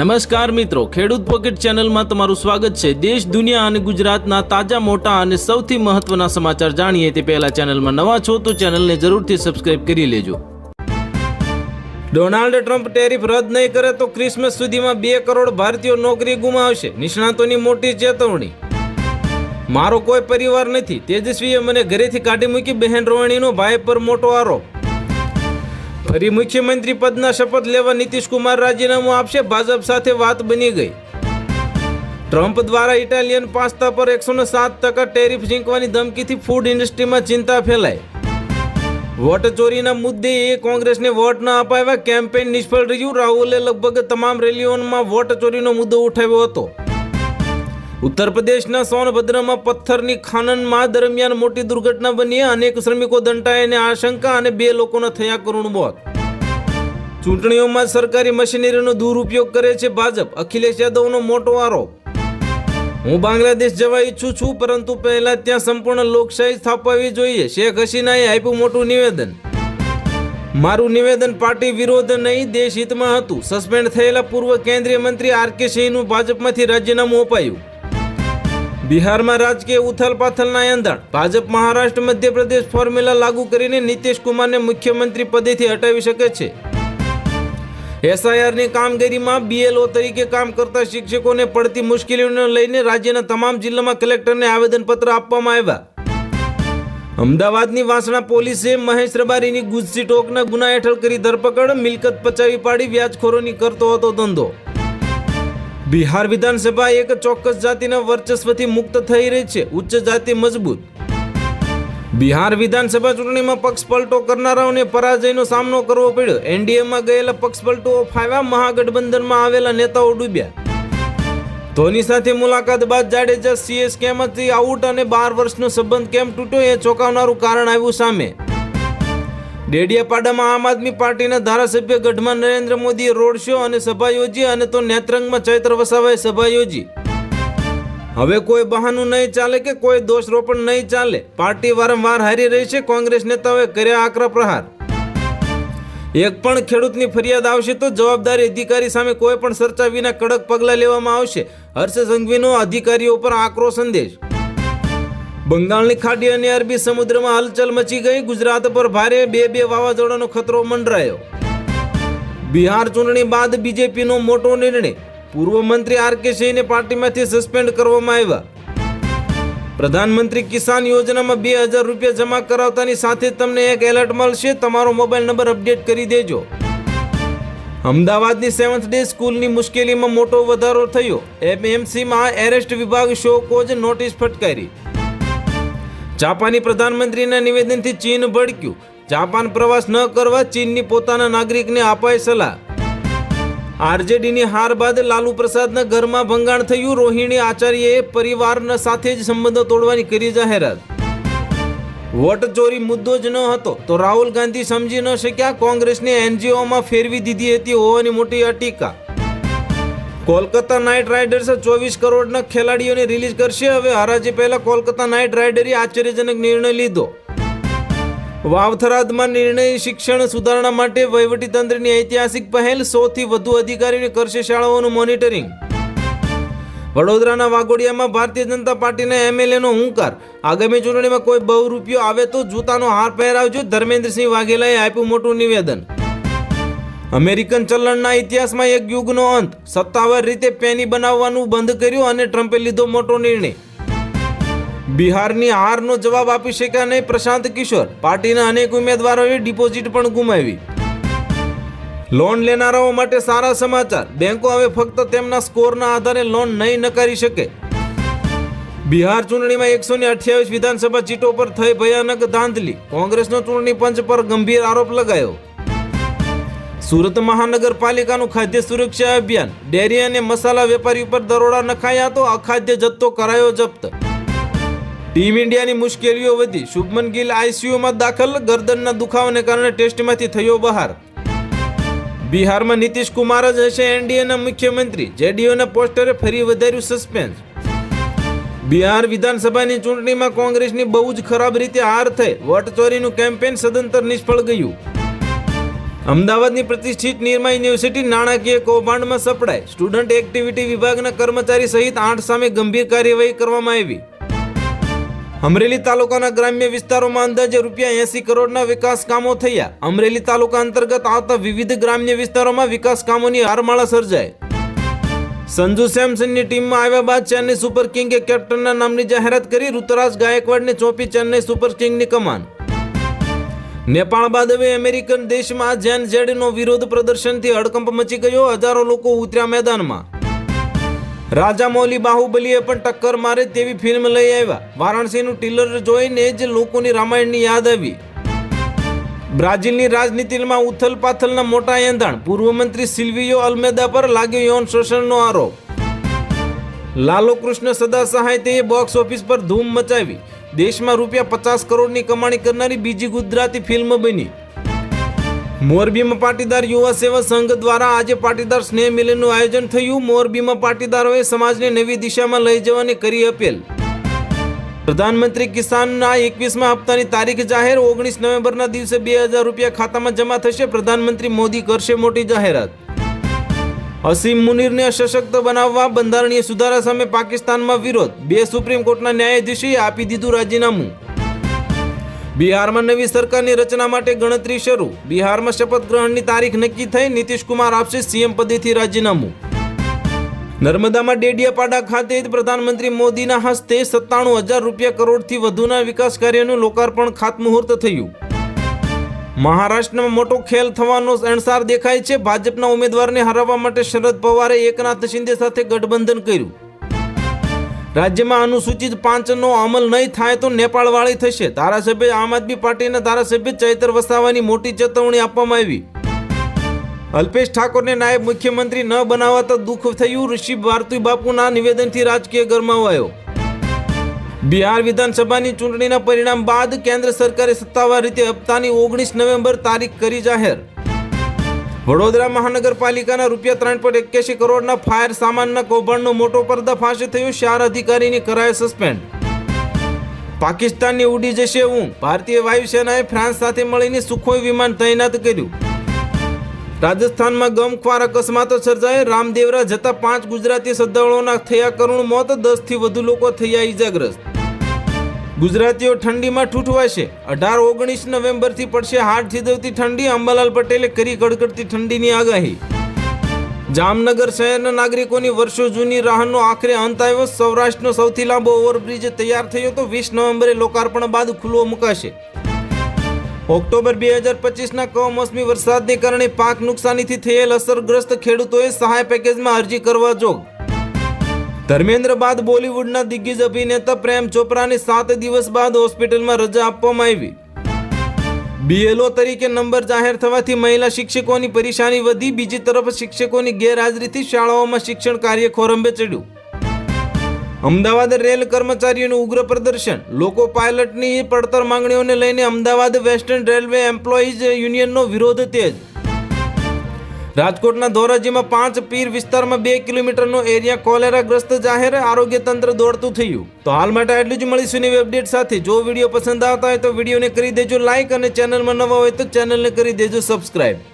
નમસ્કાર મિત્રો, ખેડૂત પોકેટ ચેનલમાં તમારું સ્વાગત છે. દેશ, દુનિયા અને ગુજરાતના તાજા, મોટા અને સૌથી મહત્વના સમાચાર જાણીએ તે પહેલા ચેનલમાં નવા છો તો ચેનલને જરૂરથી સબસ્ક્રાઇબ કરી લેજો. ડોનાલ્ડ ટ્રમ્પ ટેરિફ રદ નહીં કરે તો ક્રિસમસ સુધીમાં બે કરોડ ભારતીયો નોકરી ગુમાવશે. નિષ્ણાતોની મોટી ચેતવણી. મારો કોઈ પરિવાર નથી. તેજસ્વીએ મને ઘરેથી કાઢી મૂકી બહેન રોવાણીનો ભાઈ પર મોટો આરોપ. ફરી મુખ્યમંત્રી પદના શપથ લેવા નીતિશ કુમાર રાજીનામું આપશે. ભાજપ સાથે વાત બની ગઈ. ટ્રમ્પ દ્વારા ઇટાલિયન પાસ્તા પર એકસો ને સાત ટકા ટેરિફ ઝીંકવાની ધમકીથી ફૂડ ઇન્ડસ્ટ્રીમાં ચિંતા ફેલાઈ. વોટ ચોરીના મુદ્દે એ કોંગ્રેસને વોટ ન અપાવ્યા. કેમ્પેન નિષ્ફળ રહ્યું. રાહુલે લગભગ તમામ રેલીઓમાં વોટ ચોરીનો મુદ્દો ઉઠાવ્યો હતો. ઉત્તર પ્રદેશના સોનભદ્રમાં પથ્થરની ખાનનમાં દરમિયાન મોટી દુર્ઘટના બની. અનેક શ્રમિકો દંટાયાની આશંકા અને બે લોકોના થયા કરુણ મોત. ચૂંટણીઓમાં સરકારી મશીનરીનો દુરુપયોગ કરે છે ભાજપ. અખિલેશ યાદવનો મોટો આરોપ. હું બાંગ્લાદેશ જવા ઈચ્છું છું, પરંતુ પહેલા ત્યાં સંપૂર્ણ લોકશાહી સ્થાપવી જોઈએ. શેખ હસીનાએ આપ્યું મોટું નિવેદન. મારું નિવેદન પાર્ટી વિરોધ નહીં, દેશ હિતમાં હતું. સસ્પેન્ડ થયેલા પૂર્વ કેન્દ્રીય મંત્રી આર કે સિંહનું ભાજપમાંથી રાજીનામું અપાયું. બિહારમાં રાજકીય ઉથલપાથલના એંધાણ ભાજપ મહારાષ્ટ્ર, મધ્યપ્રદેશ ફોર્મ્યુલા લાગુ કરીને નીતિશ કુમારને મુખ્યમંત્રી પદેથી હટાવી શકે છે. એસઆઈઆરની કામગીરીમાં બીએલઓ તરીકે કામ કરતા શિક્ષકોને પડતી મુશ્કેલીઓને લઈને રાજ્યના તમામ જિલ્લામાં કલેક્ટરને આવેદનપત્ર આપવામાં આવ્યા. અમદાવાદની વાસણા પોલીસે મહેશ રબારીની ગુજસી ટોકના ગુના હેઠળ કરી ધરપકડ, મિલકત પચાવી પાડી, વ્યાજખોરોની કરતો હતો ધંધો. બિહાર વિધાનસભા એક ચોક્કસ જાતિના વર્ચસ્વથી મુક્ત થઈ રહી છે. ઉચ્ચ જાતિ મજબૂત. બિહાર વિધાનસભા ચૂંટણીમાં પક્ષ પલટો કરનારાઓને પરાજયનો સામનો કરવો પડ્યો. એનડીએમાં ગયેલા પક્ષ પલટો ફાવ્યા મહાગઠબંધનમાં આવેલા નેતાઓ ડૂબ્યા. ધોની સાથે મુલાકાત બાદ જાડેજા સીએસકેમાંથી આઉટ અને બાર વર્ષનો સંબંધ કેમ તૂટ્યો એ ચોંકાવનારું કારણ આવ્યું સામે. ડેડિયાપાડામાં આમ આદમી પાર્ટીના ધારાસભ્ય ગઢમાં નરેન્દ્ર મોદીએ રોડ શો અને સભા યોજી અને તો નેત્રંગમાં ચૈત્ર વસાવાએ સભા યોજી. હવે કોઈ બહાનું નહીં ચાલે કે કોઈ દોષરોપણ નહીં ચાલે. પાર્ટી વારંવાર હારી રહી છે કોંગ્રેસ નેતાઓએ કર્યા આકરા પ્રહાર. એક પણ ખેડૂતની ફરિયાદ આવશે તો જવાબદારી અધિકારી સામે કોઈ પણ ચર્ચા વિના કડક પગલાં લેવામાં આવશે. હર્ષ સંઘવીનો અધિકારીઓ પર આકરો સંદેશ. બંગાળની ખાડી અને અરબી સમુદ્રમાં હલચલ મચી ગઈ. ગુજરાત પર ભારે બે બે વાવાઝોડાનો ખતરો મંડરાયો. બિહાર ચૂંટણી બાદ બીજેપીનો મોટો નિર્ણય. પૂર્વ મંત્રી આર કે સિંહને પાર્ટીમાંથી સસ્પેન્ડ કરવામાં આવ્યા. પ્રધાનમંત્રી કિસાન યોજનામાં બે હજાર રૂપિયા જમા કરાવતાની સાથે તમને એક એલર્ટ મળશે, તમારો મોબાઈલ નંબર અપડેટ કરી દેજો. અમદાવાદની સેવન્થ ડે સ્કૂલની મુશ્કેલીમાં મોટો વધારો થયો. એમએમસીમાં એરેસ્ટ વિભાગ શો કોજ નોટિસ ફટકારી. જાપાની પ્રધાનમંત્રીના નિવેદનથી ચીન ભડક્યું. જાપાન પ્રવાસ ન કરવા ચીનની પોતાના નાગરિકને અપાય સલાહ. આરજેડીની હાર બાદ લાલુ પ્રસાદના ઘરમાં ભંગાણ થયું. રોહિણી આચાર્યએ પરિવારના સાથે જ સંબંધો તોડવાની કરી જાહેરાત. વોટ ચોરી મુદ્દો જ ન હતો, તો રાહુલ ગાંધી સમજી ન શક્યા. કોંગ્રેસને એનજીઓમાં ફેરવી દીધી હતી હોવાની મોટી ટીકા કોલકાતા નાઇટ રાઇડર્સે ચોવીસ કરોડના ખેલાડીઓને રિલીઝ કરશે. હવે હરાજી પહેલા કોલકાતા નાઇટ રાઇડરે આશ્ચર્યજનક નિર્ણય લીધો. વાવથરાદમાં નિર્ણય શિક્ષણ સુધારણા માટે વહીવટીતંત્રની ઐતિહાસિક પહેલ સૌથી વધુ અધિકારીઓને કરશે શાળાઓનું મોનિટરિંગ. વડોદરાના વાઘોડિયામાં ભારતીય જનતા પાર્ટીના એમએલએનો હુંકાર. આગામી ચૂંટણીમાં કોઈ બહુ રૂપિયો આવે તો જૂતાનો હાર પહેરાવજો, ધર્મેન્દ્રસિંહ વાઘેલાએ આપ્યું મોટું નિવેદન. અમેરિકન ચલણના ઇતિહાસમાં એક યુગનો અંત. સત્તાવાર રીતે પેની બનાવવાનું બંધ કર્યું અને ટ્રમ્પે લીધો મોટો નિર્ણય. બિહારની હારનો જવાબ આપી શક્યા નહીં પ્રશાંત કિશોર. પાર્ટીના અનેક ઉમેદવારોએ ડિપોઝિટ પણ ગુમાવી. લોન લેનારાઓ માટે સારા સમાચાર. બેંકો હવે ફક્ત તેમના સ્કોરના આધારે લોન નહીં નકારી શકે. બિહાર ચૂંટણીમાં એકસો ને અઠ્યાવીસ વિધાનસભા સીટો પર થઈ ભયાનક ધાંધલી. કોંગ્રેસનો ચૂંટણી પંચ પર ગંભીર આરોપ લગાયો. સુરત મહાનગરપાલિકાનું ખાદ્ય સુરક્ષા અભિયાન. ડેરી અને મસાલા વેપારી ઉપર દરોડા નખાયા તો અખાદ્ય જથ્થો કરાયો જપ્ત. ટીમ ઇન્ડિયાની મુશ્કેલીઓ વધી. શુભમન ગિલ આઈસીયુમાં દાખલ, ગરદનના દુખાવાને કારણે ટેસ્ટમાંથી થયો બહાર. બિહારમાં નીતિશ કુમાર જ હશે એનડીએના મુખ્યમંત્રી. જેડીયુના પોસ્ટરે ફરી વધાર્યું સસ્પેન્સ. બિહાર વિધાનસભાની ચૂંટણીમાં કોંગ્રેસની બહુ જ ખરાબ રીતે હાર થઈ. વટચોરીનું કેમ્પેન સદંતર નિષ્ફળ ગયું. અમદાવાદની પ્રતિષ્ઠિત નિરમા યુનિવર્સિટી નાણાકીય કૌભાંડમાં સપડાય. સ્ટુડન્ટ એક્ટિવિટી વિભાગના કર્મચારી સહિત આઠ સામે ગંભીર કાર્યવાહી કરવામાં આવી. અમરેલી તાલુકાના ગ્રામ્ય વિસ્તારોમાં અંદાજે રૂપિયા એસી કરોડના વિકાસ કામો થયા. અમરેલી તાલુકા અંતર્ગત આવતા વિવિધ ગ્રામ્ય વિસ્તારોમાં વિકાસ કામોની હારમાળા સર્જાય સંજુ સેમસનની ટીમમાં આવ્યા બાદ ચેન્નઈ સુપર કિંગે કેપ્ટનના નામની જાહેરાત કરી ઋતુરાજ ગાયકવાડને ચોપી ચેન્નઈ સુપર કિંગની કમાન. નેપાળ બાદ હવે અમેરિકન દેશમાં જેન ઝેડનો વિરોધ પ્રદર્શનથી હડકંપ મચી ગયો. હજારો લોકો ઉતર્યા મેદાનમાં. રાજા મૌલી બાહુબલીએ પણ ટક્કર મારે તેવી ફિલ્મ લઈ આવ્યા. વારાણસીનું ટીલર જોઈને જ લોકોની રામાયણની યાદ આવી. બ્રાઝિલની રાજનીતિમાં ઉથલ પાથલના મોટા એંધાણ. પૂર્વ મંત્રી સિલ્વિયો અલ્મેદા પર લાગ્યો યૌન શોષણનો આરોપ. લાલો કૃષ્ણ સદા સહાયતેએ બોક્સ ઓફિસ પર ધૂમ મચાવી. દેશમાં રૂપિયા પચાસ કરોડની કમાણી કરનારી બીજી ગુજરાતી ફિલ્મ બની. મોરબીમાં પાટીદાર યુવા સેવા સંઘ દ્વારા આજે પાટીદાર સ્નેહ મિલનનું આયોજન થયું. મોરબીમાં પાટીદારોએ સમાજને નવી દિશામાં લઈ જવાની કરી અપીલ. પ્રધાનમંત્રી કિસાનના એકવીસમાં હપ્તાની તારીખ જાહેર. ઓગણીસ નવેમ્બરના દિવસે બે હજાર રૂપિયા ખાતામાં જમા થશે. પ્રધાનમંત્રી મોદી કરશે મોટી જાહેરાત. અસીમ મુનિરને સશક્ત બનાવવા બંધારણીય સુધારા સામે પાકિસ્તાનમાં વિરોધ. બે સુપ્રીમ કોર્ટના ન્યાયાધીશોએ આપી દીધું રાજીનામું. બિહારમાં નવી સરકારની રચના માટે ગણતરી શરૂ. બિહારમાં શપથ ગ્રહણની તારીખ નક્કી થઈ. નીતિશ કુમાર આપશે સીએમ પદેથી રાજીનામું. નર્મદામાં ડેડિયાપાડા ખાતે પ્રધાનમંત્રી મોદીના હસ્તે સત્તાણું હજાર રૂપિયા કરોડથી વધુના વિકાસ કાર્યનું લોકાર્પણ ખાતમુહૂર્ત થયું. મહારાષ્ટ્રમાં મોટો ખેલ થવાનો અણસાર દેખાય છે. ભાજપના ઉમેદવારને હરાવવા માટે શરદ પવારે એકનાથ શિંદે સાથે ગઠબંધન કર્યું. રાજ્યમાં અનુસૂચિત પાંચનો અમલ નહીં થાય તો નેપાળવાળી થશે. ધારાસભ્ય આમ આદમી પાર્ટીના ધારાસભ્ય ચૈતર વસાવાની મોટી ચેતવણી આપવામાં આવી. અલ્પેશ ઠાકોરને નાયબ મુખ્યમંત્રી ન બનાવાતા દુઃખ થયું. ઋષિ ભારતી બાપુના નિવેદનથી રાજકીય ગરમાવાયો. બિહાર વિધાનસભાની ચૂંટણીના પરિણામ બાદ કેન્દ્ર સરકારે સત્તાવાર રીતે હપ્તાની ઓગણીસ નવેમ્બર તારીખ કરી જાહેર. વડોદરા મહાનગરપાલિકાના રૂપિયા ત્રણ પોઈન્ટ એક્યાસી કરોડના ફાયર સામાનના કૌભાંડનો મોટો પર્દાફાશ થયો ચાર અધિકારીની કરાય સસ્પેન્ડ. પાકિસ્તાનની ઉડી જશે હું ભારતીય વાયુસેનાએ ફ્રાન્સ સાથે મળીને સુખોઈ વિમાન તૈનાત કર્યું. રાજસ્થાનમાં ગમખ્વાર અકસ્માતો સર્જાય. રામદેવરા જતા પાંચ ગુજરાતી શ્રદ્ધાળુઓના થયા કરુણ મોત. દસથી વધુ લોકો થયા ઈજાગ્રસ્ત. ગુજરાતીઓ ઠંડીમાં ઠૂઠવાશે. અઢાર ઓગણીસ નવેમ્બરથી પડશે હાડ થીજવતી ઠંડી. અંબાલાલ પટેલે કરી કડકડતી ઠંડીની આગાહી. જામનગર શહેરના નાગરિકોની વર્ષો જૂની રાહનો આખરે અંત આવ્યો. સૌરાષ્ટ્રનો સૌથી લાંબો ઓવરબ્રિજ તૈયાર થયો તો વીસ નવેમ્બરે લોકાર્પણ બાદ ખુલ્લો મુકાશે. ઓક્ટોબર બે હજાર પચીસના કમોસમી વરસાદને કારણે પાક નુકસાનીથી થયેલ અસરગ્રસ્ત ખેડૂતોએ સહાય પેકેજમાં અરજી કરવા જોગ. ધર્મેન્દ્ર બાદ બોલિવૂડના દિગ્ગજ અભિનેતા પ્રેમ ચોપરાને સાત દિવસ બાદ હોસ્પિટલમાં રજા આપવામાં આવી. બીએલઓ તરીકે નંબર જાહેર થવાથી મહિલા શિક્ષકોની પરેશાની વધી. બીજી તરફ શિક્ષકોની ગેરહાજરીથી શાળાઓમાં શિક્ષણ કાર્ય ખોરંભે ચડ્યું. અમદાવાદ રેલ કર્મચારીઓનું ઉગ્ર પ્રદર્શન. લોકો પાયલટની પડતર માંગણીઓને લઈને અમદાવાદ વેસ્ટર્ન રેલવે એમ્પ્લોઈઝ યુનિયનનો વિરોધ તેજ રાજકોટના ધોરાજીમાં પાંચ પીર વિસ્તારમાં બે કિલોમીટરનો એરિયા કોલેરાગ્રસ્ત જાહેર આરોગ્ય તંત્ર દોડતું થયું. તો હાલ માટે આટલું જ મળીશું નવી અપડેટ સાથે. જો વીડિયો પસંદ આવતા હોય તો વિડીયોને કરી દેજો લાઇક અને ચેનલમાં નવા હોય તો ચેનલને કરી દેજો સબસ્ક્રાઈબ